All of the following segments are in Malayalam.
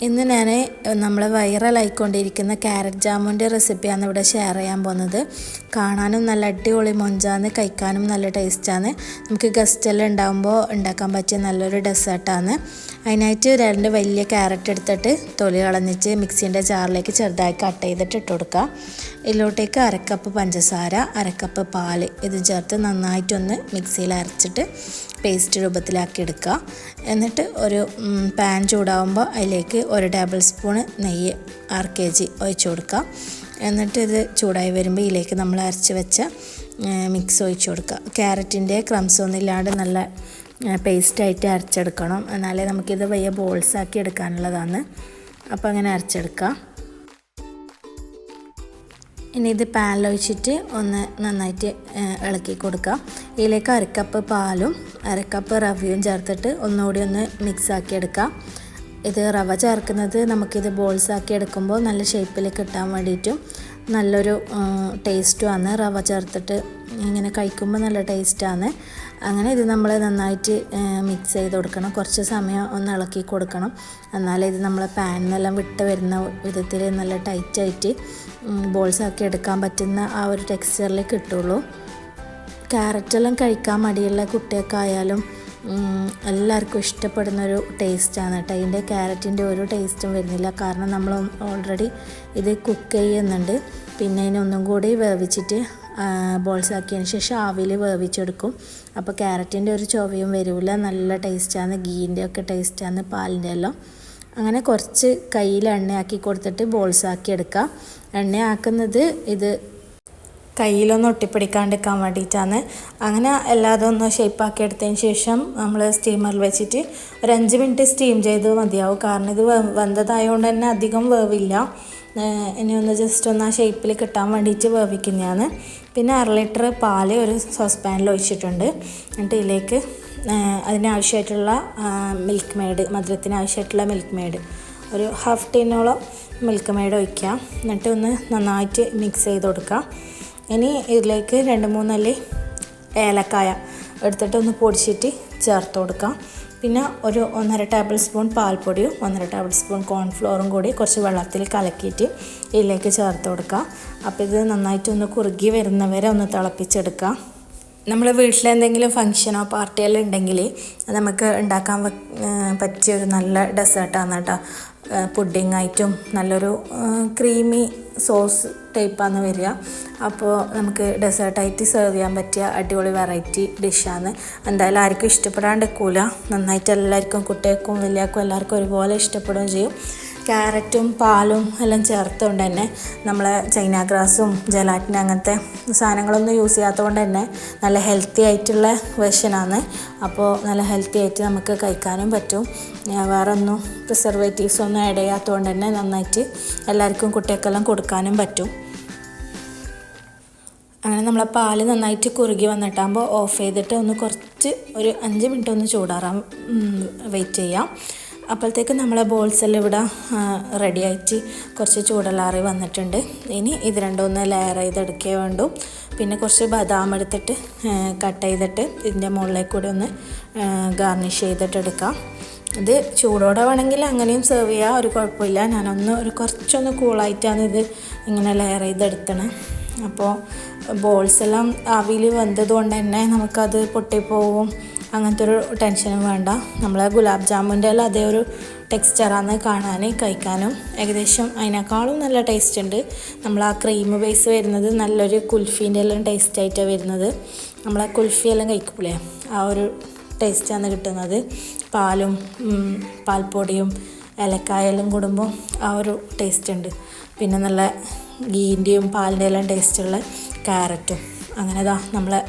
ഇന്ന് ഞാൻ നമ്മൾ വൈറലായിക്കൊണ്ടിരിക്കുന്ന ക്യാരറ്റ് ജാമുന്റെ റെസിപ്പിയാണ് ഇവിടെ ഷെയർ ചെയ്യാൻ പോകുന്നത്. കാണാനും നല്ല അടിപൊളി മൊഞ്ചാന്ന് കഴിക്കാനും നല്ല ടേസ്റ്റാണ് നമുക്ക് ഗസ്റ്റെല്ലാം ഉണ്ടാകുമ്പോൾ ഉണ്ടാക്കാൻ പറ്റിയ നല്ലൊരു ഡെസേർട്ടാണ് അതിനായിട്ട് രണ്ട് വലിയ ക്യാരറ്റ് എടുത്തിട്ട് തൊലി കളഞ്ഞിട്ട് മിക്സീന്റെ ജാറിലേക്ക് ചെറുതായി കട്ട് ചെയ്തിട്ട് ഇട്ട് കൊടുക്കുക ഇതിലോട്ടേക്ക് അരക്കപ്പ് പഞ്ചസാര അരക്കപ്പ് പാൽ ഇത് ചേർത്ത് നന്നായിട്ടൊന്ന് മിക്സിയിൽ അരച്ചിട്ട് പേസ്റ്റ് രൂപത്തിലാക്കി എടുക്കുക എന്നിട്ട് ഒരു പാൻ ചൂടാവുമ്പോൾ അതിലേക്ക് ഒരു ടേബിൾ സ്പൂണ് നെയ്യ് ആറ് കെ ജി ഒഴിച്ചു കൊടുക്കുക. എന്നിട്ട് ഇത് ചൂടായി വരുമ്പോൾ ഇതിലേക്ക് നമ്മൾ അരച്ച് വെച്ച മിക്സ് ഒഴിച്ചു കൊടുക്കുക. ക്യാരറ്റിന്റെ ക്രംസ് ഒന്നുമില്ലാണ്ട് നല്ല പേസ്റ്റായിട്ട് അരച്ചെടുക്കണം. എന്നാലേ നമുക്കിത് വലിയ ബോൾസ് ആക്കി എടുക്കാനുള്ളതാണ്. അപ്പോൾ അങ്ങനെ അരച്ചെടുക്കുക. ഇനി ഇത് പാനിലൊഴിച്ചിട്ട് ഒന്ന് നന്നായിട്ട് ഇളക്കി കൊടുക്കുക. ഇതിലേക്ക് അരക്കപ്പ് പാലും അരക്കപ്പ് റവയും ചേർത്തിട്ട് ഒന്നുകൂടി ഒന്ന് മിക്സ് ആക്കി എടുക്കുക. ഇത് റവ ചേർക്കുന്നത് നമുക്കിത് ബോൾസ് ആക്കി എടുക്കുമ്പോൾ നല്ല ഷേപ്പിൽ കിട്ടാൻ വേണ്ടിയിട്ടും നല്ലൊരു ടേസ്റ്റുമാണ് റവ ചേർത്തിട്ട് ഇങ്ങനെ കഴിക്കുമ്പോൾ നല്ല ടേസ്റ്റാണ് അങ്ങനെ ഇത് നമ്മൾ നന്നായിട്ട് മിക്സ് ചെയ്ത് കൊടുക്കണം. കുറച്ച് സമയം ഒന്ന് ഇളക്കി കൊടുക്കണം. എന്നാലേ ഇത് നമ്മൾ പാനിനെല്ലാം വിട്ട് വരുന്ന വിധത്തിൽ നല്ല ടൈറ്റായിട്ട് ബോൾസ് ആക്കി എടുക്കാൻ പറ്റുന്ന ആ ഒരു ടെക്സ്ചറിൽ കിട്ടുള്ളൂ. ക്യാരറ്റെല്ലാം കഴിക്കാൻ മടിയുള്ള കുട്ടിയൊക്കെ എല്ലാവർക്കും ഇഷ്ടപ്പെടുന്ന ഒരു ടേസ്റ്റാണ് കേട്ടോ അതിന്റെ ക്യാരറ്റിന്റെ ഒരു ടേസ്റ്റും വരുന്നില്ല. കാരണം നമ്മൾ ഓൾറെഡി ഇത് കുക്ക് ചെയ്യുന്നുണ്ട്. പിന്നെ ഇതിനൊന്നും കൂടി വേവിച്ചിട്ട് ബോൾസ് ആക്കിയതിന് ശേഷം ആവിൽ വേവിച്ചെടുക്കും. അപ്പോൾ ക്യാരറ്റിന്റെ ഒരു ചൊവയും വരില്ല നല്ല ടേസ്റ്റാണ് ഗീന്റെ ഒക്കെ ടേസ്റ്റാണ് പാലിന്റെ എല്ലാം. അങ്ങനെ കുറച്ച് കയ്യിൽ എണ്ണയാക്കി കൊടുത്തിട്ട് ബോൾസ് ആക്കി എടുക്കുക എണ്ണയാക്കുന്നത് ഇത് കയ്യിലൊന്ന് ഒട്ടിപ്പിടിക്കാണ്ടിരിക്കാൻ വേണ്ടിയിട്ടാണ്. അങ്ങനെ എല്ലാതും ഒന്ന് ഷേപ്പാക്കി എടുത്തതിന് ശേഷം നമ്മൾ സ്റ്റീമറിൽ വെച്ചിട്ട് ഒരു അഞ്ച് മിനിറ്റ് സ്റ്റീം ചെയ്ത് മതിയാവും. കാരണം ഇത് വെന്തതായതുകൊണ്ട് തന്നെ അധികം വേവില്ല. ഇനി ഒന്ന് ജസ്റ്റ് ഒന്ന് ആ ഷേപ്പിൽ കിട്ടാൻ വേണ്ടിയിട്ട് വേവിക്കുന്നതാണ്. പിന്നെ അര ലിറ്റർ പാൽ ഒരു സോസ് പാനിൽ ഒഴിച്ചിട്ടുണ്ട്. എന്നിട്ട് ഇതിലേക്ക് അതിനാവശ്യമായിട്ടുള്ള മിൽക്ക് മെയ്ഡ് മധുരത്തിന് ആവശ്യമായിട്ടുള്ള മിൽക്ക് മെയ്ഡ് ഒരു ഹാഫ് ടീനോളം മിൽക്ക് മെയ്ഡ് ഒഴിക്കുക. എന്നിട്ട് ഒന്ന് നന്നായിട്ട് മിക്സ് ചെയ്ത് കൊടുക്കുക. ഇനി ഇതിലേക്ക് രണ്ട് മൂന്നല്ലി ഏലക്കായ എടുത്തിട്ട് ഒന്ന് പൊടിച്ചിട്ട് ചേർത്ത് കൊടുക്കാം. പിന്നെ ഒരു ഒന്നര ടേബിൾ സ്പൂൺ പാൽപ്പൊടിയും ഒന്നര ടേബിൾ സ്പൂൺ കോൺഫ്ലോറും കൂടി കുറച്ച് വെള്ളത്തിൽ കലക്കിയിട്ട് ഇതിലേക്ക് ചേർത്ത് കൊടുക്കുക അപ്പോൾ ഇത് നന്നായിട്ടൊന്ന് കുറുകി വരുന്നവരെ ഒന്ന് തിളപ്പിച്ചെടുക്കുക നമ്മൾ വീട്ടിൽ എന്തെങ്കിലും ഫങ്ഷനോ പാർട്ടിയെല്ലാം ഉണ്ടെങ്കിൽ നമുക്ക് ഉണ്ടാക്കാൻ പറ്റിയ ഒരു നല്ല ഡെസേർട്ടാണ് കേട്ടോ. പുഡിംഗ് ആയിട്ടും നല്ലൊരു ക്രീമി സോസ് ടൈപ്പാണ് വരിക. അപ്പോൾ നമുക്ക് ഡെസേർട്ടായിട്ട് സെർവ് ചെയ്യാൻ പറ്റിയ അടിപൊളി വെറൈറ്റി ഡിഷാണ് എന്തായാലും ആർക്കും ഇഷ്ടപ്പെടാണ്ടിരിക്കൂല നന്നായിട്ട് എല്ലാവർക്കും കുട്ടികൾക്കും വലിയവർക്കും എല്ലാവർക്കും ഒരുപോലെ ഇഷ്ടപ്പെടുകയും ചെയ്യും. ക്യാരറ്റും പാലും എല്ലാം ചേർത്തുകൊണ്ട് തന്നെ നമ്മൾ ചൈന ഗ്രാസും ജലാറ്റിൻ അങ്ങനത്തെ സാധനങ്ങളൊന്നും യൂസ് ചെയ്യാത്തതുകൊണ്ട് തന്നെ നല്ല ഹെൽത്തി ആയിട്ടുള്ള വെർഷനാണ് അപ്പോൾ നല്ല ഹെൽത്തി ആയിട്ട് നമുക്ക് കഴിക്കാനും പറ്റും. വേറെ ഒന്നും പ്രിസർവേറ്റീവ്സ് ഒന്നും ആഡ് ചെയ്യാത്തതുകൊണ്ട് തന്നെ നന്നായിട്ട് എല്ലാവർക്കും കുട്ടികൾക്കെല്ലാം കൊടുക്കാനും പറ്റും. അങ്ങനെ നമ്മളെ പാൽ നന്നായിട്ട് കുറുകി വന്നിട്ടാകുമ്പോൾ ഓഫ് ചെയ്തിട്ട് ഒന്ന് കുറച്ച് ഒരു അഞ്ച് മിനിറ്റ് ഒന്ന് ചൂടാറാം വെയിറ്റ് ചെയ്യാം. അപ്പോഴത്തേക്ക് നമ്മളെ ബോൾസ് എല്ലാം ഇവിടെ റെഡിയായിട്ട് കുറച്ച് ചൂടലാറി വന്നിട്ടുണ്ട്. ഇനി ഇത് രണ്ടൊന്ന് ലെയർ ചെയ്തെടുക്കേ വേണ്ടു. പിന്നെ കുറച്ച് ബദാം എടുത്തിട്ട് കട്ട് ചെയ്തിട്ട് ഇതിന്റെ മുകളിലേക്ക് കൂടി ഒന്ന് ഗാർണിഷ് ചെയ്തിട്ട് എടുക്കാം. ഇത് ചൂടോടെ വേണമെങ്കിൽ അങ്ങനെയും സെർവ് ചെയ്യാം. ഒരു കുഴപ്പമില്ല. ഞാനൊന്ന് ഒരു കുറച്ചൊന്ന് കൂളായിട്ടാണ് ഇത് ഇങ്ങനെ ലെയർ ചെയ്തെടുത്തണം. അപ്പോൾ ബോൾസ് എല്ലാം ആവിയിൽ വെന്തത് കൊണ്ട് തന്നെ നമുക്കത് പൊട്ടിപ്പോവും. അങ്ങനത്തെ ഒരു ടെൻഷനും വേണ്ട. നമ്മളെ ഗുലാബ് ജാമുന്റെ എല്ലാം അതേ ഒരു ടെക്സ്ചറാണ് കാണാൻ കഴിക്കാനും. ഏകദേശം അതിനേക്കാളും നല്ല ടേസ്റ്റ് ഉണ്ട്. നമ്മൾ ആ ക്രീം ബേസ് വരുന്നത് നല്ലൊരു കുൽഫീന്റെ എല്ലാം ടേസ്റ്റ് ആയിട്ടാണ് വരുന്നത്. നമ്മളെ കുൽഫി എല്ലാം കഴിക്കൂലേ? ആ ഒരു ടേസ്റ്റാണ് കിട്ടുന്നത്. പാലും പാൽപ്പൊടിയും ഏലക്കായെല്ലാം കൂടുമ്പോൾ ആ ഒരു ടേസ്റ്റ് ഉണ്ട്. പിന്നെ നല്ല ഗീന്റെയും പാലിന്റെ എല്ലാം ടേസ്റ്റുള്ള ക്യാരറ്റും അങ്ങനെ ഇതാ നമ്മളെ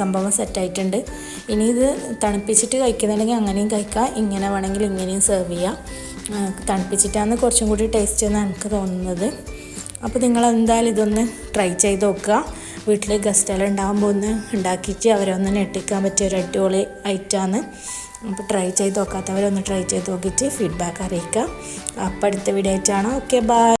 സംഭവം സെറ്റായിട്ടുണ്ട്. ഇനി ഇത് തണുപ്പിച്ചിട്ട് കഴിക്കുന്നുണ്ടെങ്കിൽ അങ്ങനെയും കഴിക്കാം. ഇങ്ങനെ വേണമെങ്കിൽ ഇങ്ങനെയും സെർവ് ചെയ്യാം. തണുപ്പിച്ചിട്ടാണ് കുറച്ചും കൂടി ടേസ്റ്റ് എന്നാണ് എനിക്ക് തോന്നുന്നത്. അപ്പോൾ നിങ്ങൾ എന്തായാലും ഇതൊന്ന് ട്രൈ ചെയ്ത് നോക്കുക. വീട്ടിൽ ഗസ്റ്റെല്ലാം ഉണ്ടാകുമ്പോൾ ഒന്ന് ഉണ്ടാക്കിയിട്ട് അവരൊന്ന് ഞെട്ടിക്കാൻ പറ്റിയ ഒരു അടിപൊളി ഐറ്റമാണ് അപ്പോൾ ട്രൈ ചെയ്ത് നോക്കാത്തവരൊന്ന് ട്രൈ ചെയ്ത് നോക്കിയിട്ട് ഫീഡ്ബാക്ക് അറിയിക്കുക. അപ്പോൾ അടുത്ത വീഡിയോ ആയിട്ടാണ്. Okay bye